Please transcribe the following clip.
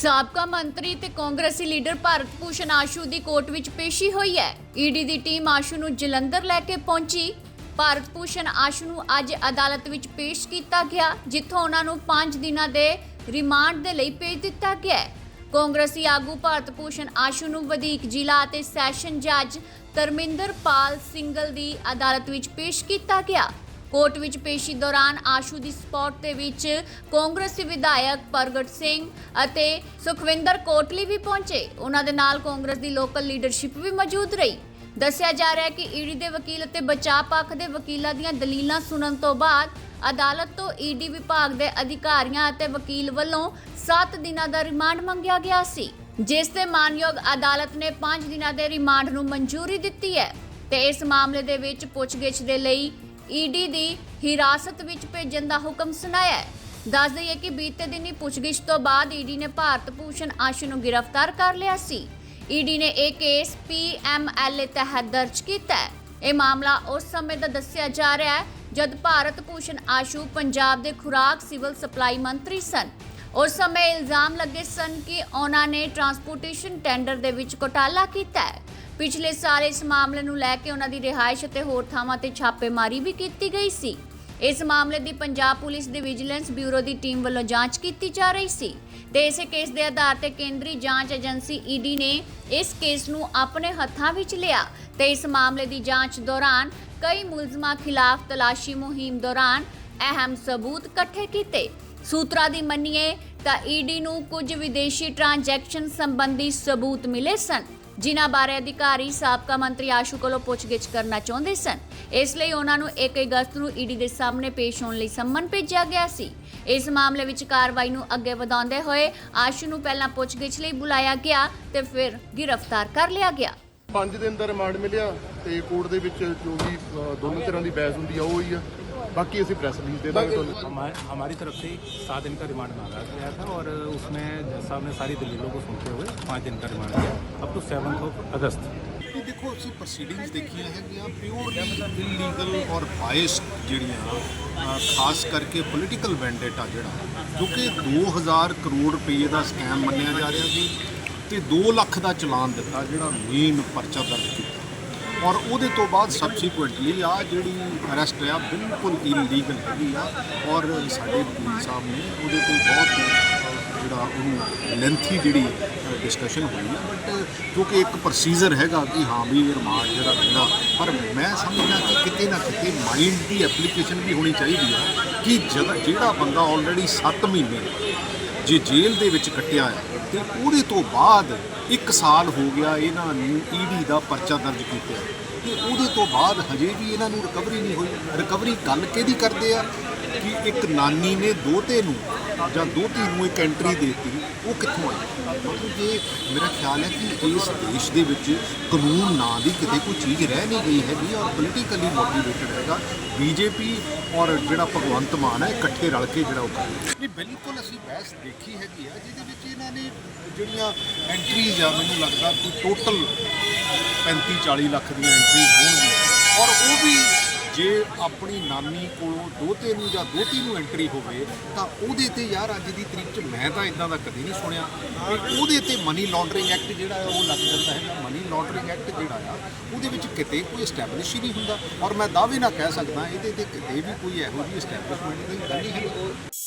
ਸਾਬਕਾ ਮੰਤਰੀ ਤੇ ਕਾਂਗਰਸੀ ਲੀਡਰ ਭਾਰਤ ਭੂਸ਼ਣ ਆਸ਼ੂ ਦੀ ਕੋਰਟ ਵਿੱਚ ਪੇਸ਼ੀ ਹੋਈ ਹੈ। ਈਡੀ ਦੀ ਟੀਮ ਆਸ਼ੂ ਨੂੰ ਜਲੰਧਰ ਲੈ ਕੇ ਪਹੁੰਚੀ। ਭਾਰਤ ਭੂਸ਼ਣ ਆਸ਼ੂ ਨੂੰ ਅੱਜ ਅਦਾਲਤ ਵਿੱਚ ਪੇਸ਼ ਕੀਤਾ ਗਿਆ, ਜਿੱਥੋਂ ਉਹਨਾਂ ਨੂੰ 5 ਦਿਨਾਂ ਦੇ ਰਿਮਾਂਡ ਦੇ ਲਈ ਭੇਜ ਦਿੱਤਾ ਗਿਆ ਕਾਂਗਰਸੀ ਆਗੂ ਭਾਰਤ ਭੂਸ਼ਣ ਆਸ਼ੂ ਨੂੰ ਵਧੀਕ ਜ਼ਿਲ੍ਹਾ ਅਤੇ ਸੈਸ਼ਨ ਜੱਜ ਧਰਮਿੰਦਰ ਪਾਲ ਸਿੰਗਲ ਦੀ ਅਦਾਲਤ ਵਿੱਚ ਪੇਸ਼ ਕੀਤਾ ਗਿਆ। ਕੋਰਟ ਵਿੱਚ ਪੇਸ਼ੀ ਦੌਰਾਨ ਆਸ਼ੂ ਦੀ ਸਪੌਟ ਦੇ ਵਿੱਚ ਕਾਂਗਰਸੀ ਵਿਧਾਇਕ ਪ੍ਰਗਟ ਸਿੰਘ ਅਤੇ ਸੁਖਵਿੰਦਰ ਕੋਟਲੀ ਵੀ ਪਹੁੰਚੇ। ਉਹਨਾਂ ਦੇ ਨਾਲ ਕਾਂਗਰਸ ਦੀ ਲੋਕਲ ਲੀਡਰਸ਼ਿਪ ਵੀ ਮੌਜੂਦ ਰਹੀ। ਦੱਸਿਆ ਜਾ ਰਿਹਾ ਹੈ ਕਿ ਈਡੀ ਦੇ ਵਕੀਲ ਅਤੇ ਬਚਾਅ ਪੱਖ ਦੇ ਵਕੀਲਾਂ ਦੀਆਂ ਦਲੀਲਾਂ ਸੁਣਨ ਤੋਂ ਬਾਅਦ ਅਦਾਲਤ ਤੋਂ ਈਡੀ ਵਿਭਾਗ ਦੇ ਅਧਿਕਾਰੀਆਂ ਅਤੇ ਵਕੀਲ ਵੱਲੋਂ 7 ਦਿਨਾਂ ਦਾ ਰਿਮਾਂਡ ਮੰਗਿਆ ਗਿਆ ਸੀ, ਜਿਸ ਤੇ ਮਾਨਯੋਗ ਅਦਾਲਤ ਨੇ 5 ਦਿਨਾਂ ਦੇ ਰਿਮਾਂਡ ਨੂੰ ਮਨਜ਼ੂਰੀ ਦਿੱਤੀ ਹੈ ਤੇ ਇਸ ਮਾਮਲੇ ਦੇ ਵਿੱਚ ਪੁੱਛਗਿੱਛ ਦੇ ਲਈ ਈਡੀ ਦੀ ਹਿਰਾਸਤ ਵਿੱਚ ਭੇਜਣ ਦਾ ਹੁਕਮ ਸੁਣਾਇਆ ਹੈ। ਦੱਸ ਦਈਏ ਕਿ ਬੀਤੇ ਦਿਨੀ ਪੁੱਛਗਿੱਛ ਤੋਂ ਬਾਅਦ ਈਡੀ ਨੇ ਭਾਰਤ ਭੂਸ਼ਣ ਆਸ਼ੂ ਨੂੰ ਗ੍ਰਿਫਤਾਰ ਕਰ ਲਿਆ ਸੀ। ਈਡੀ ਨੇ ਇਹ ਕੇਸ ਪੀਐਮਐਲਏ ਤਹਿਤ ਦਰਜ ਕੀਤਾ ਹੈ। ਇਹ ਮਾਮਲਾ ਉਸ ਸਮੇਂ ਦਾ ਦੱਸਿਆ ਜਾ ਰਿਹਾ ਹੈ ਜਦ ਭਾਰਤ ਭੂਸ਼ਣ ਆਸ਼ੂ ਪੰਜਾਬ ਦੇ ਖੁਰਾਕ, ਸਿਵਲ ਸਪਲਾਈ ਮੰਤਰੀ ਸਨ। ਉਸ ਸਮੇਂ ਇਲਜ਼ਾਮ ਲੱਗੇ ਸਨ ਕਿ ਉਹਨਾਂ ਨੇ ਟਰਾਂਸਪੋਰਟੇਸ਼ਨ ਟੈਂਡਰ ਦੇ ਵਿੱਚ ਘੋਟਾਲਾ ਕੀਤਾ ਹੈ। ਪਿਛਲੇ ਸਾਲ ਇਸ ਮਾਮਲੇ ਨੂੰ ਲੈ ਕੇ ਉਹਨਾਂ ਦੀ ਰਿਹਾਇਸ਼ ਅਤੇ ਹੋਰ ਥਾਵਾਂ ਤੇ ਛਾਪੇਮਾਰੀ ਵੀ ਕੀਤੀ ਗਈ ਸੀ। ਇਸ ਮਾਮਲੇ ਦੀ ਪੰਜਾਬ ਪੁਲਿਸ ਦੇ ਵਿਜੀਲੈਂਸ ਬਿਊਰੋ ਦੀ ਟੀਮ ਵੱਲੋਂ ਜਾਂਚ ਕੀਤੀ ਜਾ ਰਹੀ ਸੀ ਤੇ ਇਸੇ ਕੇਸ ਦੇ ਆਧਾਰ ਤੇ ਕੇਂਦਰੀ ਜਾਂਚ ਏਜੰਸੀ ਈਡੀ ਨੇ ਇਸ ਕੇਸ ਨੂੰ ਆਪਣੇ ਹੱਥਾਂ ਵਿੱਚ ਲਿਆ ਤੇ ਇਸ ਮਾਮਲੇ ਦੀ ਜਾਂਚ ਦੌਰਾਨ ਕਈ ਮੁਲਜ਼ਮਾਂ ਖਿਲਾਫ ਤਲਾਸ਼ੀ ਮੁਹਿੰਮ ਦੌਰਾਨ ਅਹਿਮ ਸਬੂਤ ਇਕੱਠੇ ਕੀਤੇ। ਸੂਤਰਾਂ ਦੀ ਮੰਨੀਏ ਤਾਂ ਈਡੀ ਨੂੰ ਕੁਝ ਵਿਦੇਸ਼ੀ ਟ੍ਰਾਂਜੈਕਸ਼ਨ ਸੰਬੰਧੀ ਸਬੂਤ ਮਿਲੇ ਸਨ। ਜਿਨ੍ਹਾਂ ਬਾਰੇ ਅਧਿਕਾਰੀ, ਸਾਬਕਾ ਮੰਤਰੀ ਆਸ਼ੂ ਕੋਲੋਂ ਪੁੱਛਗਿੱਛ ਕਰਨਾ ਚਾਹੁੰਦੇ ਸਨ। ਇਸ ਲਈ ਉਹਨਾਂ ਨੂੰ 1 ਅਗਸਤ ਨੂੰ ਈਡੀ ਦੇ ਸਾਹਮਣੇ ਪੇਸ਼ ਹੋਣ ਲਈ ਸੰਮਨ ਭੇਜਿਆ ਗਿਆ ਸੀ। ਇਸ ਮਾਮਲੇ ਵਿੱਚ ਕਾਰਵਾਈ ਨੂੰ ਅੱਗੇ ਵਧਾਉਂਦੇ ਹੋਏ ਆਸ਼ੂ ਨੂੰ ਪਹਿਲਾਂ ਪੁੱਛਗਿੱਛ ਲਈ ਬੁਲਾਇਆ ਗਿਆ ਤੇ ਫਿਰ ਗ੍ਰਿਫਤਾਰ ਕਰ ਲਿਆ ਗਿਆ। ਪੰਜ ਦਿਨ ਦਾ ਰਿਮਾਂਡ ਮਿਲਿਆ ਤੇ ਕੋਰਟ ਦੇ ਵਿੱਚ ਜੋ ਵੀ ਦੋਨੋਂ ਤਰ੍ਹਾਂ ਦੀ ਬਹਿਸ ਹੁੰਦੀ ਆ, ਉਹ ਹੀ ਆ। ਬਾਕੀ ਅਸੀਂ ਪ੍ਰੈਸ ਰਿਲੀਜ਼ ਦੇ ਦਾਂਗੇ ਤੁਹਾਨੂੰ हमारे हमारी तरफ से सात दिन का रिमांड मांगा गया था और उसमें जज साहब ने सारी दलीलों को सुनते हुए पाँच दिन का रिमांड दिया अप टू सेवन्थ ऑफ अगस्त ਇਹ ਦੇਖੋ ਅਸੀਂ ਪ੍ਰੋਸੀਡਿੰਗਸ ਦੇਖੀਆਂ ਹੈਗੀਆਂ ਪਿਓਰਲੀ ਇਲੀਗਲ ਔਰ ਬਾਇਸਡ ਜਿਹੜੀਆਂ ਅਹ, ਖਾਸ ਕਰਕੇ ਪੋਲੀਟੀਕਲ ਵੈਂਡੇਟਾ ਜਿਹੜਾ ਕਿਉਂਕਿ 2000 ਕਰੋੜ ਰੁਪਏ ਦਾ ਸਕੈਮ ਮੰਨਿਆ ਜਾ ਰਿਹਾ ਸੀ ਤੇ 2 ਲੱਖ ਦਾ ਚਲਾਨ ਦਿੱਤਾ ਜਿਹੜਾ ਮੇਨ ਪਰਚਾ ਦਰਜ ਕੀਤਾ ਔਰ ਉਹਦੇ ਤੋਂ ਬਾਅਦ ਸਬਸੀਕੁਐਂਟਲੀ ਆ ਜਿਹੜੀ ਅਰੈਸਟ ਆ, ਬਿਲਕੁਲ ਇਲੀਗਲ ਹੈਗੀ ਆ। ਔਰ ਸਾਡੇ ਵਕੀਲ ਸਾਹਿਬ ਨੇ ਉਹਦੇ ਤੋਂ ਬਹੁਤ ਜਿਹੜਾ ਉਹਨੂੰ ਲੈਂਥੀ ਜਿਹੜੀ ਡਿਸਕਸ਼ਨ ਹੋਈ ਆ। ਬਟ ਕਿਉਂਕਿ ਇੱਕ ਪ੍ਰੋਸੀਜਰ ਹੈਗਾ ਕਿ ਹਾਂ ਵੀ ਇਹ ਰਿਮਾਂਡ ਜਿਹੜਾ ਦੇਣਾ ਪਰ ਮੈਂ ਸਮਝਦਾ ਕਿ ਕਿਤੇ ਨਾ ਕਿਤੇ ਮਾਈਂਡ ਦੀ ਐਪਲੀਕੇਸ਼ਨ ਵੀ ਹੋਣੀ ਚਾਹੀਦੀ ਆ ਕਿ ਜਦ- ਜਿਹੜਾ ਬੰਦਾ ਆਲਰੇਡੀ 7 ਮਹੀਨੇ ਜੇ ਜੇਲ੍ਹ ਦੇ ਵਿੱਚ ਕੱਟਿਆ ਹੈ ਤੇ ਉਹਦੇ ਤੋਂ ਬਾਅਦ 1 ਸਾਲ ਹੋ ਗਿਆ ਇਹਨਾਂ ਨੂੰ ਈਡੀ ਦਾ ਪਰਚਾ ਦਰਜ ਕੀਤਾ ਤੇ ਉਹਦੇ ਤੋਂ ਬਾਅਦ ਹਜੇ ਵੀ ਇਹਨਾਂ ਨੂੰ ਰਿਕਵਰੀ ਨਹੀਂ ਹੋਈ। ਰਿਕਵਰੀ ਗੱਲ ਕਿਹਦੀ ਕਰਦੇ ਆ? ਕਿ ਇੱਕ ਨਾਨੀ ਨੇ ਦੋਤੇ ਨੂੰ ਜਾਂ ਦੋ ਦੋਤੀ ਨੂੰ ਇੱਕ ਐਂਟਰੀ ਦੇਤੀ, ਉਹ ਕਿੱਥੋਂ ਆਈ? ਮਤਲਬ ਕਿ ਮੇਰਾ ਖਿਆਲ ਹੈ ਕਿ ਇਸ ਦੇਸ਼ ਦੇ ਵਿੱਚ ਕਾਨੂੰਨ ਨਾਂ ਦੀ ਕਿਤੇ ਕੋਈ ਚੀਜ਼ ਰਹਿ ਨਹੀਂ ਗਈ ਹੈਗੀ ਔਰ ਪੋਲੀਟੀਕਲੀ ਮੋਟੀਵੇਟਡ ਹੈਗਾ। ਬੀਜੇਪੀ ਔਰ ਜਿਹੜਾ ਭਗਵੰਤ ਮਾਨ ਹੈ, ਇਕੱਠੇ ਰਲ ਕੇ ਜਿਹੜਾ ਉਹ ਕਰ ਨਹੀਂ, ਬਿਲਕੁਲ ਅਸੀਂ ਬਹਿਸ ਦੇਖੀ ਹੈਗੀ ਆ, ਜਿਹਦੇ ਵਿੱਚ ਇਹਨਾਂ ਨੇ ਜਿਹੜੀਆਂ ਐਂਟਰੀਜ਼ ਆ, ਮੈਨੂੰ ਲੱਗਦਾ ਕਿ ਟੋਟਲ 35 40 ਲੱਖ ਦੀਆਂ ਐਂਟਰੀਜ਼ ਹੋਣਗੀਆਂ। ਔਰ ਉਹ ਵੀ ਜੇ ਆਪਣੀ ਨਾਨੀ ਕੋਲੋਂ ਦੋਤੇ ਨੂੰ ਜਾਂ ਦੋਤੀ ਨੂੰ ਐਂਟਰੀ ਹੋਵੇ, ਤਾਂ ਉਹਦੇ ਤੇ ਯਾਰ ਅੱਜ ਦੀ ਤਰੀਕ 'ਚ ਮੈਂ ਤਾਂ ਇਦਾਂ ਦਾ ਕਦੇ ਨਹੀਂ ਸੁਣਿਆ। ਤੇ ਉਹਦੇ ਤੇ ਮਨੀ ਲਾਂਡਰਿੰਗ ਐਕਟ ਜਿਹੜਾ ਹੈ ਉਹ ਲੱਗ ਜਾਂਦਾ ਹੈ। ਮਨੀ ਲਾਂਡਰਿੰਗ ਐਕਟ ਜਿਹੜਾ ਆ, ਉਹਦੇ ਵਿੱਚ ਕਿਤੇ ਕੋਈ ਐਸਟੈਬਲਿਸ਼ ਹੀ ਨਹੀਂ ਹੁੰਦਾ। ਔਰ ਮੈਂ ਦਾਅਵੇ ਨਾਲ ਕਹਿ ਸਕਦਾ, ਇਹਦੇ ਤੇ ਕਿਤੇ ਵੀ ਕੋਈ ਇਹੋ ਜਿਹੀ ਐਸਟੈਬਲਿਸ਼ਮੈਂਟ ਦੀ ਗੱਲ ਨਹੀਂ। ਹੈ